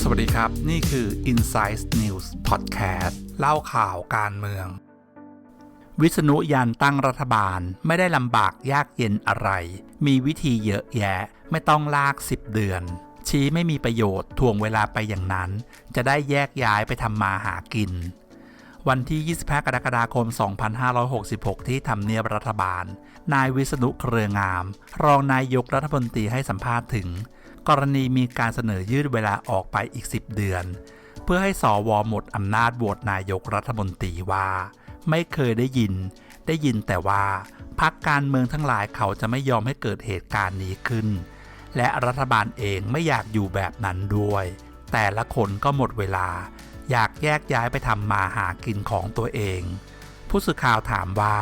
สวัสดีครับ นี่คือ Insight News Podcast เล่าข่าวการเมือง วิษณุยันตั้งรัฐบาลไม่ได้ลำบากยากเย็นอะไร มีวิธีเยอะแยะ ไม่ต้องลาก 10 เดือน ชี้ไม่มีประโยชน์ทวงเวลาไปอย่างนั้น จะได้แยกย้ายไปทำมาหากิน วันที่ 25 กรกฎาคม 2566 ที่ทำเนียบรัฐบาล นายวิษณุเครืองาม รองนายกรัฐมนตรีให้สัมภาษณ์ถึง กรณีมีการเสนอยืดเวลาออกไปอีก 10 เดือน เพื่อให้สอวหมดอำนาจโหวตนายกรัฐมนตรีว่า ไม่เคยได้ยิน ได้ยินแต่ว่าพักการเมืองทั้งหลายเขาจะไม่ยอมให้เกิดเหตุการณ์นี้ขึ้น และรัฐบาลเองไม่อยากอยู่แบบนั้นด้วย แต่ละคนก็หมดเวลา อยากแยกย้ายไปทำมาหากินของตัวเอง ผู้สื่อข่าวถามว่า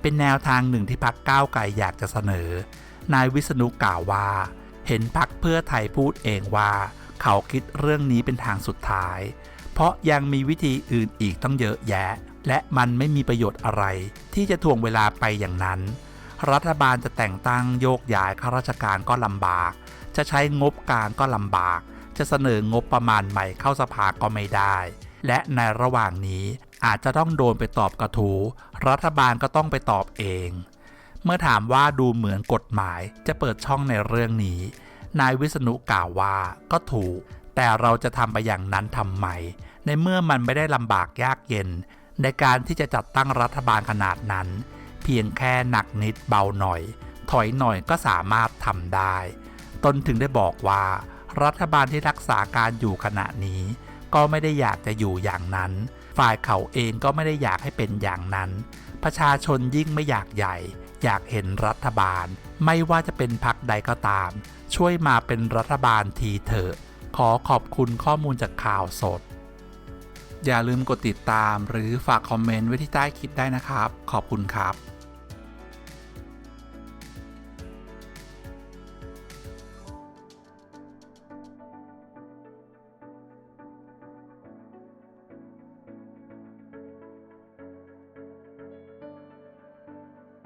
เป็นแนวทางหนึ่งที่พักก้าวไกลอยากจะเสนอ นายวิษณุกล่าวว่า เห็นพักเพื่อไทยพูดเองว่า เขาคิดเรื่องนี้เป็นทางสุดท้าย เพราะยังมีวิธีอื่นอีกต้องเยอะแยะ และมันไม่มีประโยชน์อะไร ที่จะทวงเวลาไปอย่างนั้น รัฐบาลจะแต่งตั้งโยกย้ายข้าราชการก็ลำบาก จะใช้งบกลางก็ลำบาก จะเสนองบประมาณใหม่เข้าสภาก็ไม่ได้ และในระหว่างนี้อาจจะต้องโดนไปตอบกระทู้รัฐบาลก็ต้องไปตอบเอง เมื่อถามว่าดูเหมือนกฎหมายจะเปิดช่องในเรื่องนี้ นายวิษณุกล่าวว่าก็ถูก แต่เราจะทำไปอย่างนั้นทำไม ในเมื่อมันไม่ได้ลำบากยากเย็น ในการที่จะจัดตั้งรัฐบาลขนาดนั้น เพียงแค่หนักนิดเบาหน่อย ถอยหน่อยก็สามารถทำได้ ตนถึงได้บอกว่า รัฐบาลที่รักษาการอยู่ขณะนี้ ก็ไม่ได้อยากจะอยู่อย่างนั้น ฝ่ายเขาเองก็ไม่ได้อยากให้เป็นอย่างนั้น ประชาชนยิ่งไม่อยากใหญ่ อยากเห็นรัฐบาล ไม่ว่าจะเป็นพรรคใดก็ตาม ช่วยมาเป็นรัฐบาลทีเถอะ ขอขอบคุณข้อมูลจากข่าวสด อย่าลืมกดติดตามหรือฝากคอมเมนต์ไว้ที่ใต้คลิปได้นะครับ ขอบคุณครับ